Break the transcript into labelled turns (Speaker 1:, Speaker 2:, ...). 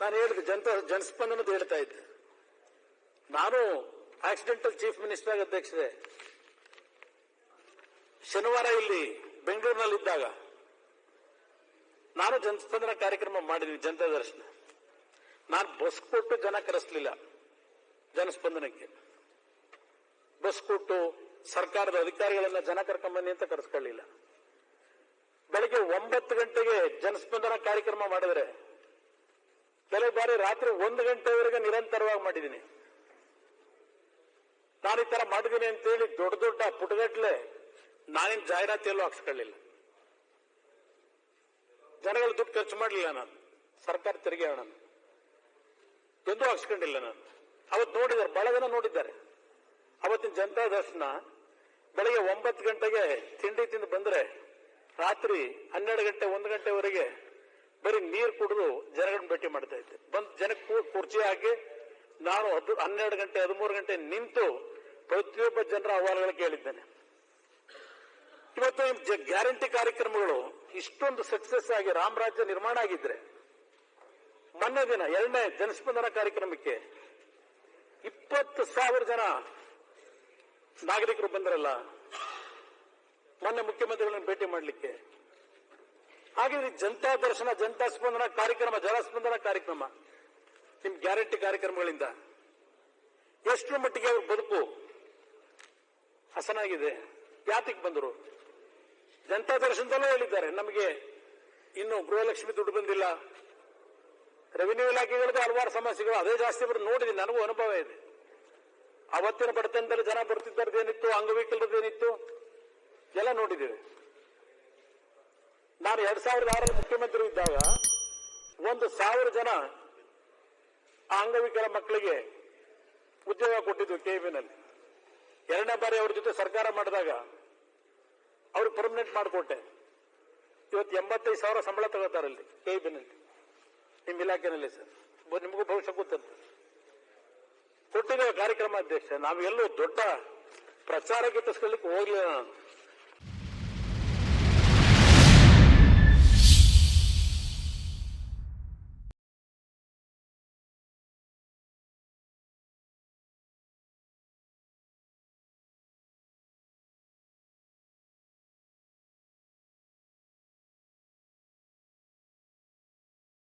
Speaker 1: ನಾನು ಹೇಳಿದೆ ಜನತ ಜನಸ್ಪಂದನದ ಹೇಳ್ತಾ ಇದ್ದೆ. ನಾನು ಆಕ್ಸಿಡೆಂಟಲ್ ಚೀಫ್ ಮಿನಿಸ್ಟರ್ ಅಧ್ಯಕ್ಷರೇ. ಶನಿವಾರ ಇಲ್ಲಿ ಬೆಂಗಳೂರಿನಲ್ಲಿದ್ದಾಗ ನಾನು ಜನಸ್ಪಂದನ ಕಾರ್ಯಕ್ರಮ ಮಾಡಿದ್ದೀನಿ ಜನತಾ ದರ್ಶನ. ನಾನು ಬಸ್ ಕೊಟ್ಟು ಜನ ಕರೆಸಲಿಲ್ಲ ಜನಸ್ಪಂದನಕ್ಕೆ. ಬಸ್ ಕೊಟ್ಟು ಸರ್ಕಾರದ ಅಧಿಕಾರಿಗಳನ್ನ ಜನ ಕರ್ಕೊಂಬನ್ನಿ ಅಂತ ಕರೆಸ್ಕೊಳ್ಳಿಲ್ಲ. ಬೆಳಗ್ಗೆ ಒಂಬತ್ತು ಗಂಟೆಗೆ ಜನಸ್ಪಂದನ ಕಾರ್ಯಕ್ರಮ ಮಾಡಿದರೆ ಕೆಲವು ಬಾರಿ ರಾತ್ರಿ ಒಂದು ಗಂಟೆವರೆಗೆ ನಿರಂತರವಾಗಿ ಮಾಡಿದ್ದೀನಿ ನಾನು ಈ ತರ ಮಾಡಿದ್ದೀನಿ ಅಂತೇಳಿ ದೊಡ್ಡ ದೊಡ್ಡ ಪುಟಗಟ್ಲೆ ನಾನೇನು ಜಾಹೀರಾತಿಯಲ್ಲೂ ಹಾಕ್ಸ್ಕೊಳ್ಳಿಲ್ಲ. ಜನಗಳ ದುಡ್ಡು ಖರ್ಚು ಮಾಡಲಿಲ್ಲ ನಾನು. ಸರ್ಕಾರ ತೆರಿಗೆ ಹಣ. ಎಂದೂ ಹಾಕ್ಸ್ಕೊಂಡಿಲ್ಲ ನಾನು. ಅವತ್ತು ನೋಡಿದ್ದಾರೆ ಬಹಳ ಜನ ನೋಡಿದ್ದಾರೆ. ಅವತ್ತಿನ ಜನತಾ ದರ್ಶನ ಬೆಳಗ್ಗೆ ಒಂಬತ್ತು ಗಂಟೆಗೆ ತಿಂಡಿ ತಿಂದು ಬಂದ್ರೆ ರಾತ್ರಿ ಹನ್ನೆರಡು ಗಂಟೆ, ಒಂದು ಗಂಟೆವರೆಗೆ ಬರೀ ನೀರು ಕುಡಿದು ಜನಗಳನ್ನ ಭೇಟಿ ಮಾಡ್ತಾ ಇದ್ದೆ. ಬಂದು ಜನಕ್ಕೆ ಕುರ್ಚಿ ಹಾಕಿ ನಾನು ಹದ್, ಹನ್ನೆರಡು ಗಂಟೆ, ಹದಿಮೂರು ಗಂಟೆ ನಿಂತು ಪ್ರತಿಯೊಬ್ಬ ಜನರ ಅಹವಾಲುಗಳು ಕೇಳಿದ್ದೇನೆ. ಇವತ್ತು ಗ್ಯಾರಂಟಿ ಕಾರ್ಯಕ್ರಮಗಳು ಇಷ್ಟೊಂದು ಸಕ್ಸಸ್ ಆಗಿ ರಾಮರಾಜ್ಯ ನಿರ್ಮಾಣ ಆಗಿದ್ರೆ ಮೊನ್ನೆ ದಿನ, ಎರಡನೇ ಜನಸ್ಪಂದನ ಕಾರ್ಯಕ್ರಮಕ್ಕೆ ಇಪ್ಪತ್ತು ಸಾವಿರ ಜನ ನಾಗರಿಕರು ಬಂದರಲ್ಲ, ಮೊನ್ನೆ ಮುಖ್ಯಮಂತ್ರಿಗಳನ್ನ ಭೇಟಿ ಮಾಡಲಿಕ್ಕೆ ಹಾಗಿದ್ರೆ ಜನತಾ ದರ್ಶನ, ಜನತಾ ಸ್ಪಂದನ ಕಾರ್ಯಕ್ರಮ ಜನಸ್ಪಂದನ ಕಾರ್ಯಕ್ರಮ, ನಿಮ್ ಗ್ಯಾರಂಟಿ ಕಾರ್ಯಕ್ರಮಗಳಿಂದ ಎಷ್ಟು ಮಟ್ಟಿಗೆ ಅವ್ರ ಬದುಕು ಹಸನಾಗಿದೆ? ಯಾತಿಗೆ ಬಂದರು? ಜನತಾ ದರ್ಶನದಲ್ಲೂ ಹೇಳಿದ್ದಾರೆ. ನಮಗೆ ಇನ್ನು ಗೃಹಲಕ್ಷ್ಮಿ ದುಡ್ಡು ಬಂದಿಲ್ಲ. ರೆವಿನ್ಯೂ ಇಲಾಖೆಗಳದ್ದು ಹಲವಾರು ಸಮಸ್ಯೆಗಳು. ಅದೇ ಜಾಸ್ತಿ ಬರೋದು ನೋಡಿದೆ ನನಗೂ ಅನುಭವ ಇದೆ. ಅವತ್ತಿನ ಬಡತನದಲ್ಲಿ ಜನ ಬರ್ತಿದ್ದರದೇನಿತ್ತು ಅಂಗವಿಕಲರದೇನಿತ್ತು ಎಲ್ಲ ನೋಡಿದ್ದೇವೆ. ನಾನು ಎರಡ್ ಸಾವಿರದ ಆರಲ್ಲಿ ಮುಖ್ಯಮಂತ್ರಿ ಇದ್ದಾಗ ಒಂದು ಸಾವಿರ ಜನ ಅಂಗವಿಕಲ ಮಕ್ಕಳಿಗೆ ಉದ್ಯೋಗ ಕೊಟ್ಟಿದ್ವಿ ಕೆಬಿನಲ್ಲಿ ಎರಡನೇ ಬಾರಿ ಅವ್ರ ಜೊತೆ ಸರ್ಕಾರ ಮಾಡಿದಾಗ ಅವರು ಪರ್ಮನೆಂಟ್ ಮಾಡಿಕೊಟ್ಟೆ. ಇವತ್ತು ಎಂಬತ್ತೈದು ಸಾವಿರ ಸಂಬಳ ತಗೋತಾರಲ್ಲಿ ಕೆಬಿನಲ್ಲಿ ನಿಮ್ಮ ಇಲಾಖೆನಲ್ಲಿ ಸರ್. ನಿಮಗೂ ಭವಿಷ್ಯ ಗೊತ್ತಂತೆ. ಕೊಟ್ಟಿದ್ದೇವೆ ಕಾರ್ಯಕ್ರಮ ಅಧ್ಯಕ್ಷ. ನಾವೆಲ್ಲೂ ದೊಡ್ಡ ಪ್ರಚಾರ ತಸ್ಕೊಳ್ಳಿಕ್ಕೆ ಹೋಗ್ಲಿಲ್ಲ ನಾನು.